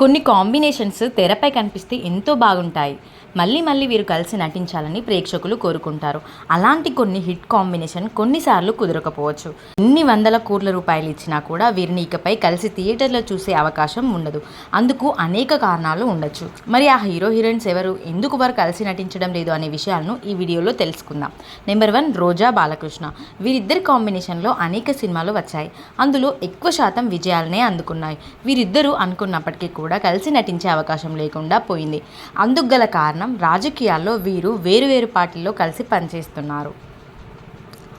కొన్ని కాంబినేషన్స్ తెరపై కనిపిస్తే ఎంతో బాగుంటాయి. మళ్ళీ మళ్ళీ వీరు కలిసి నటించాలని ప్రేక్షకులు కోరుకుంటారు. అలాంటి కొన్ని హిట్ కాంబినేషన్ కొన్నిసార్లు కుదరకపోవచ్చు. ఎన్ని వందల కోట్ల రూపాయలు ఇచ్చినా కూడా వీరిని ఇకపై కలిసి థియేటర్లో చూసే అవకాశం ఉండదు. అందుకు అనేక కారణాలు ఉండొచ్చు. మరి ఆ హీరో హీరోయిన్స్ ఎవరు? ఎందుకు వారు కలిసి నటించడం లేదు అనే విషయాలను ఈ వీడియోలో తెలుసుకుందాం. Number one Roja Balakrishna. వీరిద్దరి కాంబినేషన్లో అనేక సినిమాలు వచ్చాయి. అందులో ఎక్కువ శాతం విజయాలనే అందుకున్నాయి. వీరిద్దరూ అనుకున్నప్పటికీ కూడా కలిసి నటించే అవకాశం లేకుండా పోయింది. అందుకు గల కారణం రాజకీయాల్లో వీరు వేరువేరు పార్టీల్లో కలిసి పనిచేస్తున్నారు.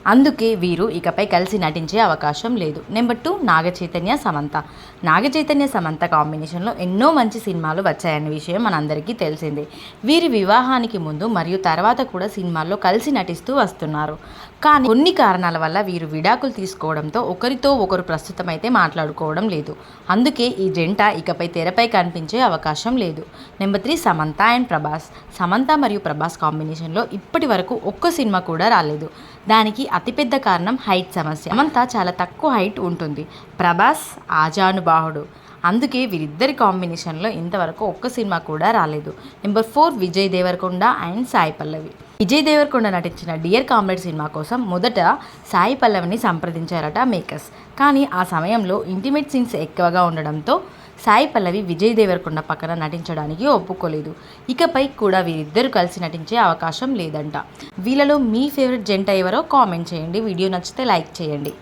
అందుకే వీరు ఇకపై కలిసి నటించే అవకాశం లేదు. Number two Naga Chaitanya Samantha. నాగ చైతన్య సమంత కాంబినేషన్లో ఎన్నో మంచి సినిమాలు వచ్చాయన్న విషయం మనందరికీ తెలిసిందే. వీరి వివాహానికి ముందు మరియు తర్వాత కూడా సినిమాల్లో కలిసి నటిస్తూ వస్తున్నారు. కానీ కొన్ని కారణాల వల్ల వీరు విడాకులు తీసుకోవడంతో ఒకరితో ఒకరు ప్రస్తుతం అయితే మాట్లాడుకోవడం లేదు. అందుకే ఈ జంట ఇకపై తెరపై కనిపించే అవకాశం లేదు. Number three Samantha and Prabhas. Samantha మరియు ప్రభాస్ కాంబినేషన్లో ఇప్పటి వరకు ఒక్క సినిమా కూడా రాలేదు. దానికి అతిపెద్ద కారణం హైట్ సమస్య. సమంత చాలా తక్కువ హైట్ ఉంటుంది. ప్రభాస్ ఆజానుబాహుడు. అందుకే వీరిద్దరి కాంబినేషన్లో ఇంతవరకు ఒక్క సినిమా కూడా రాలేదు. Number four Vijay Deverakonda and Sai Pallavi. Vijay Deverakonda నటించిన డియర్ కామ్రేడ్ సినిమా కోసం మొదట సాయి పల్లవిని సంప్రదించారట మేకర్స్. కానీ ఆ సమయంలో ఇంటిమేట్ సీన్స్ ఎక్కువగా ఉండడంతో సాయి పల్లవి విజయ్ దేవరకొండ పక్కన నటించడానికి ఒప్పుకోలేదు. ఇకపై కూడా వీరిద్దరూ కలిసి నటించే అవకాశం లేదంట. వీళ్ళలో మీ ఫేవరెట్ జంట ఎవరో కామెంట్ చేయండి. వీడియో నచ్చితే లైక్ చేయండి.